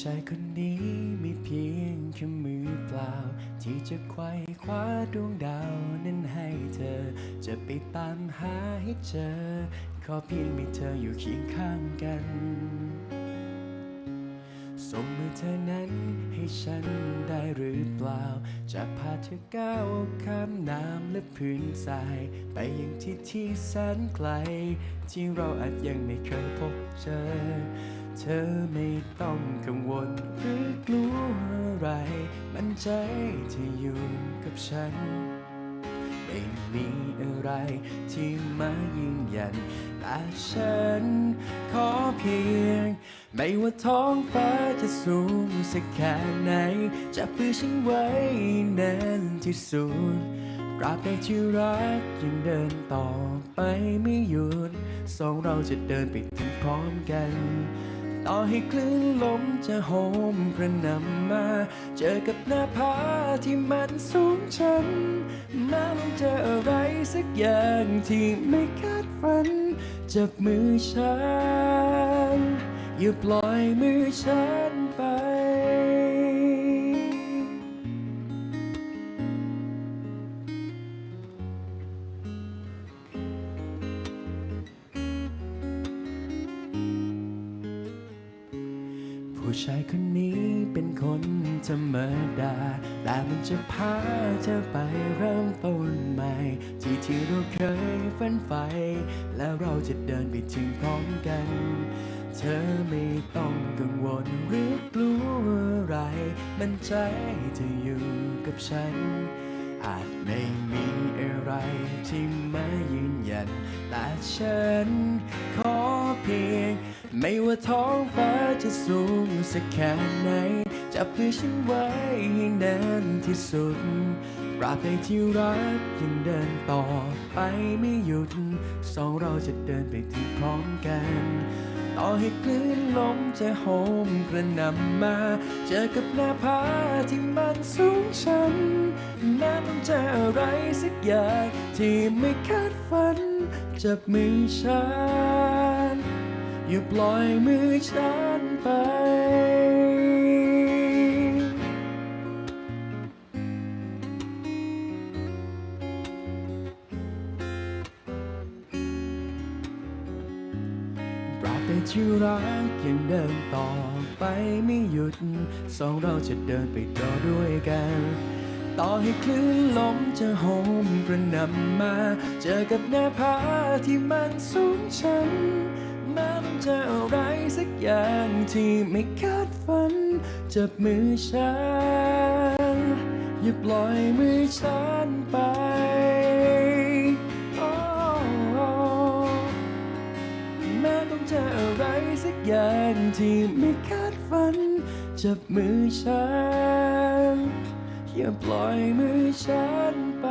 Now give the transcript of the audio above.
ชายคนนี้มีเพียงแค่มือเปล่า ที่จะไขว้คว้าดวงดาวนั้นให้เธอ จะไปตามหาให้เจอ ขอเพียงมีเธออยู่เคียงข้างกันส่งมือเธอนั้นให้ฉันได้หรือเปล่า จะพาเธอก้าวข้ามน้ำและพื้นทราย ไปยังที่ที่แสนไกล ที่เราอาจยังไม่เคยพบเจอ อไม่ต้องกังวลหรือกลัวอะไร มั่นใจที่อยู่กับฉัน ไม่มีอะไรที่มายืนยัน แต่ฉันขอเพียง ไม่ว่าท้องฟ้าจะสูงสักแค่ไหน จะปื้อฉันไว้แน่นที่สุดตราบใดที่รักยังเดินต่อไปไม่หยุด สองเราจะเดินไปถึงพร้อมกัน ต่อให้คลื่นลมจะโหมกระหนำมา เจอกับหน้าผาที่มันสูงชันแม้มันเจออะไรสักอย่างที่ไม่คาดฝัน จับมือฉันอย่าปล่อยมือฉันไป ชายคนนี้เป็นคนธรรมดา แต่มันจะพาเธอไปเริ่มต้นใหม่ ที่ที่เราเคยฝันใฝ่และเราจะเดินไปถึงพร้อมกัน เธอไม่ต้องกังวลหรือกลัวอะไร มันใจเธออยู่กับฉัน อาจไม่มีอะไรที่มายืนยัน แต่ฉันขอเพียง ไม่ว่าท้องฟ้าจะสูงสักแค่ไหน จับมือฉันไว้ให้แน่นที่สุดราบใดที่รักยังเดินต่อไปไม่หยุด สองเราจะเดินไปถึงพร้อมกัน ต่อให้คลื่นลมจะโหมกระหนำมา เจอกับหน้าผาที่มันสูงชันแม้มันจะอะไรสักอย่างที่ไม่คาดฝันจับมือฉัน อย่าปล่อยมือฉันไปตราบใดที่อรักยังเดินต่อไปไม่หยุด สองเราจะเดินไปต่อด้วยกัน ต่อให้คลื่นลมจะโหมกระหนำมา เจอกับหน้าผาที่มันสูงชัน แม้มันจะอะไรสักอย่างที่ไม่คาดฝันจับมือฉัน อย่าปล่อยมือฉันไป แม้ต้องเจออะไรสักอย่างที่ไม่คาดฝันจับมือฉัน อย่าปล่อยมือฉันไป